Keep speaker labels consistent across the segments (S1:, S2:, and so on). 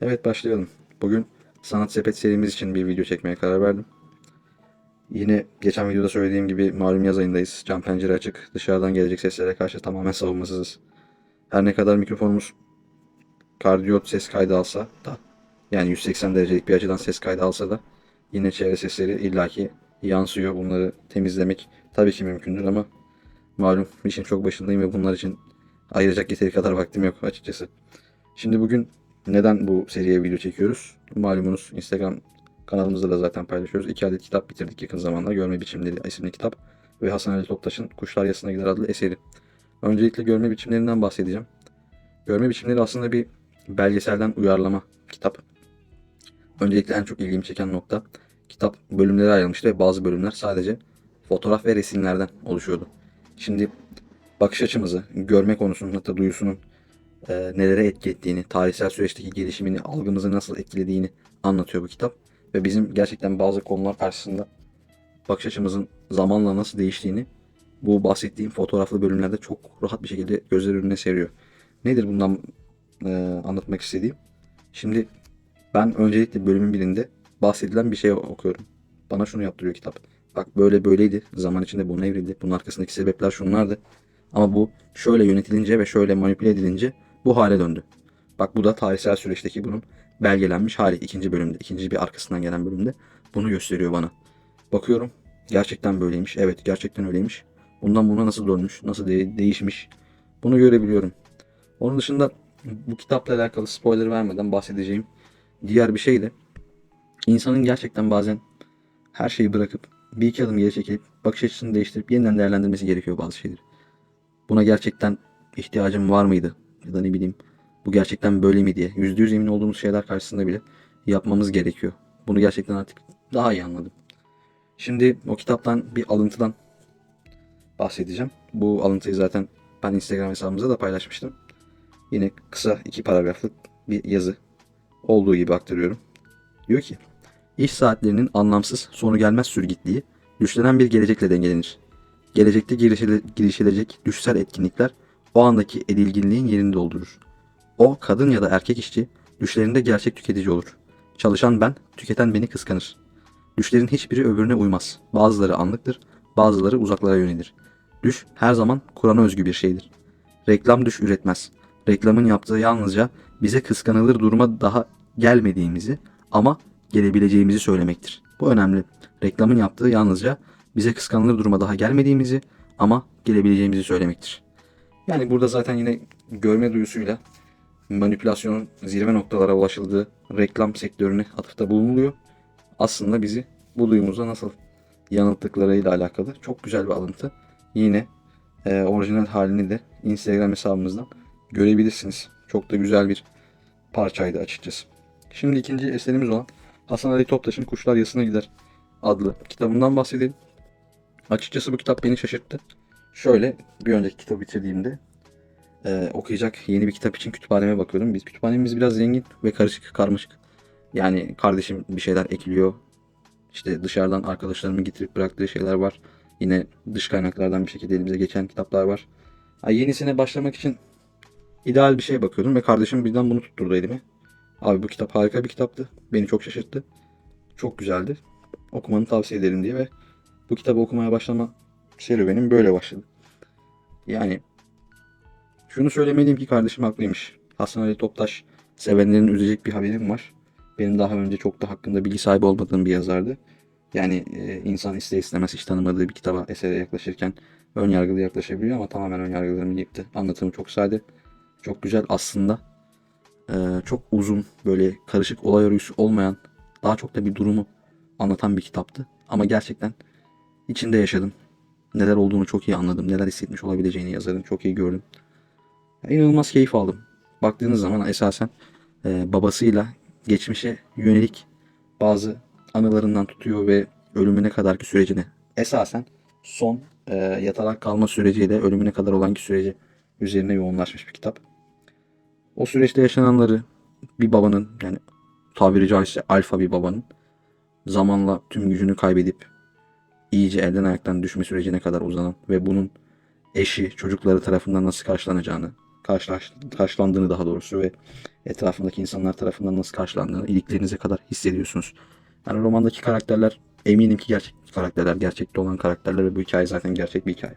S1: Evet başlayalım. Bugün Sanat Sepet serimiz için bir video çekmeye karar verdim. Yine geçen videoda söylediğim gibi malum yaz ayındayız. Cam pencere açık. Dışarıdan gelecek seslere karşı tamamen savunmasızız. Her ne kadar mikrofonumuz kardiyot ses kaydı alsa da yani 180 derecelik bir açıdan ses kaydı alsa da yine çevre sesleri illaki yansıyor. Bunları temizlemek tabii ki mümkündür ama malum işin çok başındayım ve bunlar için ayıracak yeteri kadar vaktim yok açıkçası. Şimdi bugün neden bu seriye video çekiyoruz? Malumunuz Instagram kanalımızda da zaten paylaşıyoruz. İki adet kitap bitirdik yakın zamanda. Görme Biçimleri isimli kitap ve Hasan Ali Toptaş'ın Kuşlar Yasına Gider adlı eseri. Öncelikle görme biçimlerinden bahsedeceğim. Görme biçimleri aslında bir belgeselden uyarlama kitap. Öncelikle en çok ilgimi çeken nokta kitap bölümlere ayrılmıştı ve bazı bölümler sadece fotoğraf ve resimlerden oluşuyordu. Şimdi bakış açımızı, görme konusunun hatta duyusunun e, nelere etki ettiğini, tarihsel süreçteki gelişimini, algımızı nasıl etkilediğini anlatıyor bu kitap. Ve bizim gerçekten bazı konular karşısında bakış açımızın zamanla nasıl değiştiğini bu bahsettiğim fotoğraflı bölümlerde çok rahat bir şekilde gözler önüne seriyor. Nedir bundan e, anlatmak istediğim? Şimdi ben öncelikle bölümün birinde bahsedilen bir şey okuyorum. Bana şunu yaptırıyor kitap. Bak böyle böyleydi. Zaman içinde bunu evrildi. Bunun arkasındaki sebepler şunlardı. Ama bu şöyle yönetilince ve şöyle manipüle edilince bu hale döndü. Bak bu da tarihsel süreçteki bunun belgelenmiş hali ikinci bölümde. ikinci bir arkasından gelen bölümde bunu gösteriyor bana. Bakıyorum gerçekten böyleymiş. Evet gerçekten öyleymiş. Bundan buna nasıl dönmüş, nasıl de- değişmiş bunu görebiliyorum. Onun dışında bu kitapla alakalı spoiler vermeden bahsedeceğim diğer bir şey de insanın gerçekten bazen her şeyi bırakıp bir iki adım geri çekilip bakış açısını değiştirip yeniden değerlendirmesi gerekiyor bazı şeyleri. Buna gerçekten ihtiyacım var mıydı? Ya da ne bileyim bu gerçekten böyle mi diye yüzde yüz emin olduğumuz şeyler karşısında bile yapmamız gerekiyor. Bunu gerçekten artık daha iyi anladım. Şimdi o kitaptan bir alıntıdan bahsedeceğim. Bu alıntıyı zaten ben Instagram hesabımıza da paylaşmıştım. Yine kısa iki paragraflık bir yazı olduğu gibi aktarıyorum. Diyor ki, iş saatlerinin anlamsız sonu gelmez sürgitliği düşlenen bir gelecekle dengelenir. Gelecekte girişile- girişilecek düşsel etkinlikler o andaki edilginliğin yerini doldurur. O kadın ya da erkek işçi düşlerinde gerçek tüketici olur. Çalışan ben, tüketen beni kıskanır. Düşlerin hiçbiri öbürüne uymaz. Bazıları anlıktır, bazıları uzaklara yönelir. Düş her zaman Kur'an'a özgü bir şeydir. Reklam düş üretmez. Reklamın yaptığı yalnızca bize kıskanılır duruma daha gelmediğimizi ama gelebileceğimizi söylemektir. Bu önemli. Reklamın yaptığı yalnızca bize kıskanılır duruma daha gelmediğimizi ama gelebileceğimizi söylemektir. Yani burada zaten yine görme duyusuyla manipülasyonun zirve noktalara ulaşıldığı reklam sektörüne atıfta bulunuluyor. Aslında bizi bu duyumuza nasıl yanılttıklarıyla alakalı çok güzel bir alıntı. Yine e, orijinal halini de Instagram hesabımızdan görebilirsiniz. Çok da güzel bir parçaydı açıkçası. Şimdi ikinci eserimiz olan Hasan Ali Toptaş'ın Kuşlar Yasına Gider adlı kitabından bahsedelim. Açıkçası bu kitap beni şaşırttı. Şöyle bir önceki kitabı bitirdiğimde e, okuyacak yeni bir kitap için kütüphaneme bakıyordum. Biz kütüphanemiz biraz zengin ve karışık, karmaşık. Yani kardeşim bir şeyler ekliyor. İşte dışarıdan arkadaşlarımın getirip bıraktığı şeyler var. Yine dış kaynaklardan bir şekilde elimize geçen kitaplar var. Ha, yenisine başlamak için ideal bir şey bakıyordum ve kardeşim birden bunu tutturdu elime. Abi bu kitap harika bir kitaptı. Beni çok şaşırttı. Çok güzeldi. Okumanı tavsiye ederim diye ve bu kitabı okumaya başlama serüvenim böyle başladı. Yani şunu söylemeliyim ki kardeşim haklıymış. Hasan Ali Toptaş sevenlerin üzecek bir haberim var. Benim daha önce çok da hakkında bilgi sahibi olmadığım bir yazardı. Yani e, insan ister istemez hiç tanımadığı bir kitaba, esere yaklaşırken ön yargılı yaklaşabiliyor ama tamamen ön yargılarımı yıktı. Anlatımı çok sade, çok güzel aslında. e, çok uzun, böyle karışık olay örgüsü olmayan, daha çok da bir durumu anlatan bir kitaptı. Ama gerçekten içinde yaşadım. Neler olduğunu çok iyi anladım. Neler hissetmiş olabileceğini yazarın çok iyi gördüm. Ya, İnanılmaz keyif aldım. Baktığınız zaman esasen e, babasıyla geçmişe yönelik bazı anılarından tutuyor ve ölümüne kadarki sürecini esasen son e, yatarak kalma süreciyle ölümüne kadar olanki süreci üzerine yoğunlaşmış bir kitap. O süreçte yaşananları bir babanın yani tabiri caizse alfa bir babanın zamanla tüm gücünü kaybedip iyice elden ayaktan düşme sürecine kadar uzanan ve bunun eşi, çocukları tarafından nasıl karşılanacağını, karşılaş, karşılandığını daha doğrusu ve etrafındaki insanlar tarafından nasıl karşılandığını iliklerinize kadar hissediyorsunuz. Yani romandaki karakterler eminim ki gerçek karakterler, gerçekte olan karakterler ve bu hikaye zaten gerçek bir hikaye.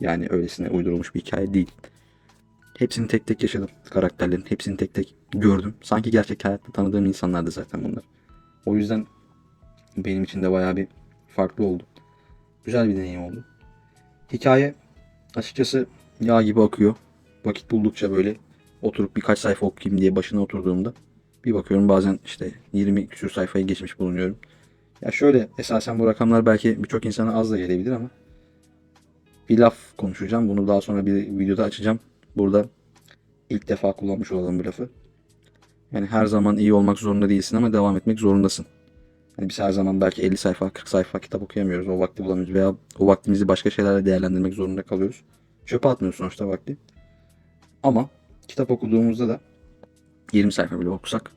S1: Yani öylesine uydurulmuş bir hikaye değil. Hepsini tek tek yaşadım karakterlerin. Hepsini tek tek gördüm. Sanki gerçek hayatta tanıdığım insanlardı zaten bunlar. O yüzden benim için de bayağı bir farklı oldu. Güzel bir deneyim oldu. Hikaye açıkçası yağ gibi akıyor. Vakit buldukça böyle oturup birkaç sayfa okuyayım diye başına oturduğumda bir bakıyorum bazen işte 20 küsur sayfayı geçmiş bulunuyorum. Ya şöyle esasen bu rakamlar belki birçok insana az da gelebilir ama bir laf konuşacağım. Bunu daha sonra bir videoda açacağım. Burada ilk defa kullanmış olalım bu lafı. Yani her zaman iyi olmak zorunda değilsin ama devam etmek zorundasın. Hani biz her zaman belki 50 sayfa, 40 sayfa kitap okuyamıyoruz. O vakti bulamıyoruz veya o vaktimizi başka şeylerle değerlendirmek zorunda kalıyoruz. Çöpe atmıyoruz sonuçta vakti. Ama kitap okuduğumuzda da 20 sayfa bile okusak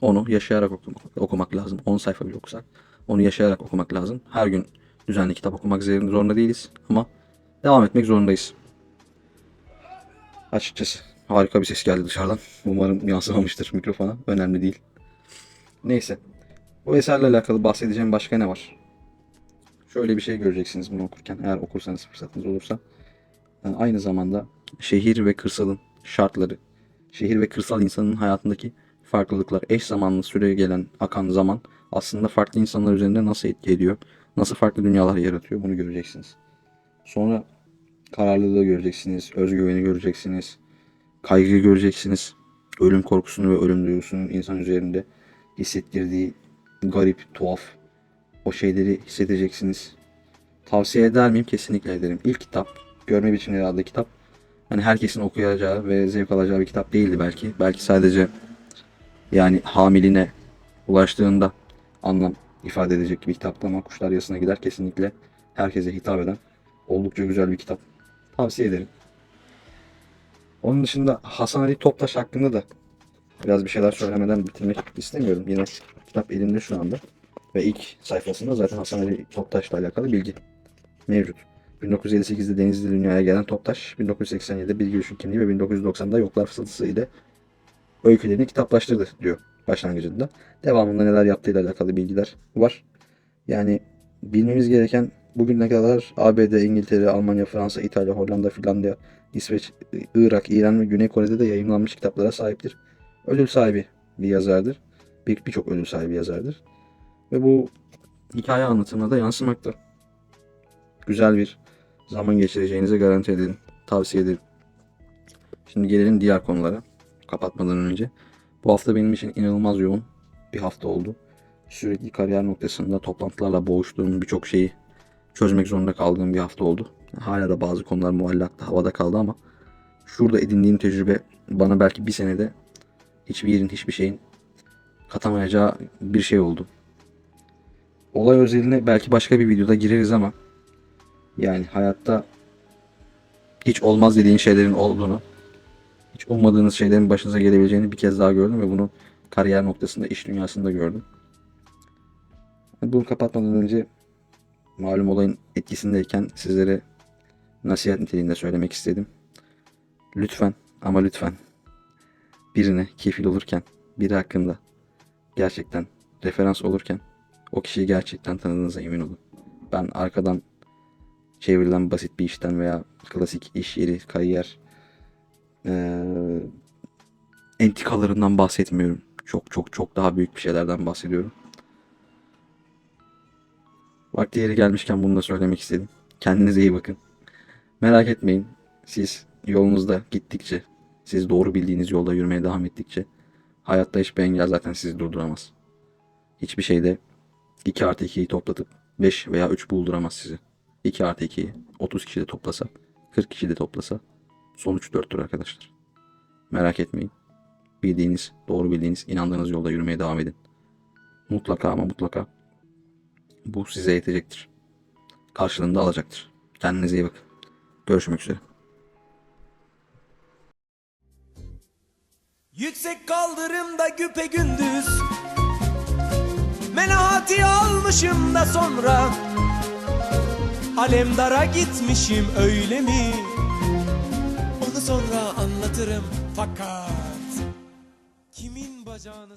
S1: onu yaşayarak okumak, okumak lazım. 10 sayfa bile okusak onu yaşayarak okumak lazım. Her gün düzenli kitap okumak zorunda değiliz ama devam etmek zorundayız. Açıkçası harika bir ses geldi dışarıdan. Umarım yansımamıştır mikrofona. Önemli değil. Neyse. Bu eserle alakalı bahsedeceğim başka ne var? Şöyle bir şey göreceksiniz bunu okurken. Eğer okursanız fırsatınız olursa. Yani aynı zamanda şehir ve kırsalın şartları, şehir ve kırsal insanın hayatındaki farklılıklar, eş zamanlı süre gelen akan zaman aslında farklı insanlar üzerinde nasıl etki ediyor, nasıl farklı dünyalar yaratıyor bunu göreceksiniz. Sonra kararlılığı göreceksiniz, özgüveni göreceksiniz, kaygıyı göreceksiniz, ölüm korkusunu ve ölüm duygusunun insan üzerinde hissettirdiği garip, tuhaf o şeyleri hissedeceksiniz. Tavsiye eder miyim? Kesinlikle ederim. İlk kitap, Görme Biçimleri adlı kitap. Hani herkesin okuyacağı ve zevk alacağı bir kitap değildi belki. Belki sadece yani hamiline ulaştığında anlam ifade edecek bir kitaptı ama Kuşlar Yasına Gider kesinlikle herkese hitap eden oldukça güzel bir kitap. Tavsiye ederim. Onun dışında Hasan Ali Toptaş hakkında da biraz bir şeyler söylemeden bitirmek istemiyorum. Yine kitap elimde şu anda. Ve ilk sayfasında zaten Hasan Ali Toptaş'la alakalı bilgi mevcut. 1958'de Denizli dünyaya gelen Toptaş, 1987'de Bilgi Düşün Kimliği ve 1990'da Yoklar Fısıltısı ile öykülerini kitaplaştırdı diyor başlangıcında. Devamında neler yaptığıyla alakalı bilgiler var. Yani bilmemiz gereken bugüne kadar ABD, İngiltere, Almanya, Fransa, İtalya, Hollanda, Finlandiya, İsveç, Irak, İran ve Güney Kore'de de yayınlanmış kitaplara sahiptir. Ödül sahibi bir yazardır. Bir birçok ödül sahibi yazardır. Ve bu hikaye anlatımına da yansımakta. Güzel bir zaman geçireceğinize garanti ederim. Tavsiye ederim. Şimdi gelelim diğer konulara. Kapatmadan önce. Bu hafta benim için inanılmaz yoğun bir hafta oldu. Sürekli kariyer noktasında toplantılarla boğuştuğum birçok şeyi çözmek zorunda kaldığım bir hafta oldu. Hala da bazı konular muallakta havada kaldı ama şurada edindiğim tecrübe bana belki bir senede hiçbir yerin hiçbir şeyin katamayacağı bir şey oldu. Olay özeline belki başka bir videoda gireriz ama yani hayatta hiç olmaz dediğin şeylerin olduğunu, hiç ummadığınız şeylerin başınıza gelebileceğini bir kez daha gördüm ve bunu kariyer noktasında, iş dünyasında gördüm. Bunu kapatmadan önce malum olayın etkisindeyken sizlere nasihat niteliğinde söylemek istedim. Lütfen ama lütfen birine kefil olurken, biri hakkında gerçekten referans olurken o kişiyi gerçekten tanıdığınıza emin olun. Ben arkadan çevrilen basit bir işten veya klasik iş yeri, kariyer eee, entikalarından bahsetmiyorum. Çok çok çok daha büyük bir şeylerden bahsediyorum. Vakti yeri gelmişken bunu da söylemek istedim. Kendinize iyi bakın. Merak etmeyin. Siz yolunuzda gittikçe, siz doğru bildiğiniz yolda yürümeye devam ettikçe hayatta hiçbir engel zaten sizi durduramaz. Hiçbir şeyde 2 artı 2'yi toplatıp 5 veya 3 bulduramaz sizi. 2 artı 2'yi 30 kişi de toplasa, 40 kişi de toplasa sonuç 4'tür arkadaşlar. Merak etmeyin. Bildiğiniz, doğru bildiğiniz, inandığınız yolda yürümeye devam edin. Mutlaka ama mutlaka bu size yetecektir. Karşılığında alacaktır. Kendinize iyi bakın. Görüşmek üzere.
S2: Yüksek kaldırımda güpe gündüz Menahati almışım da sonra Alemdara gitmişim öyle mi? Onu sonra anlatırım fakat Kimin bacağını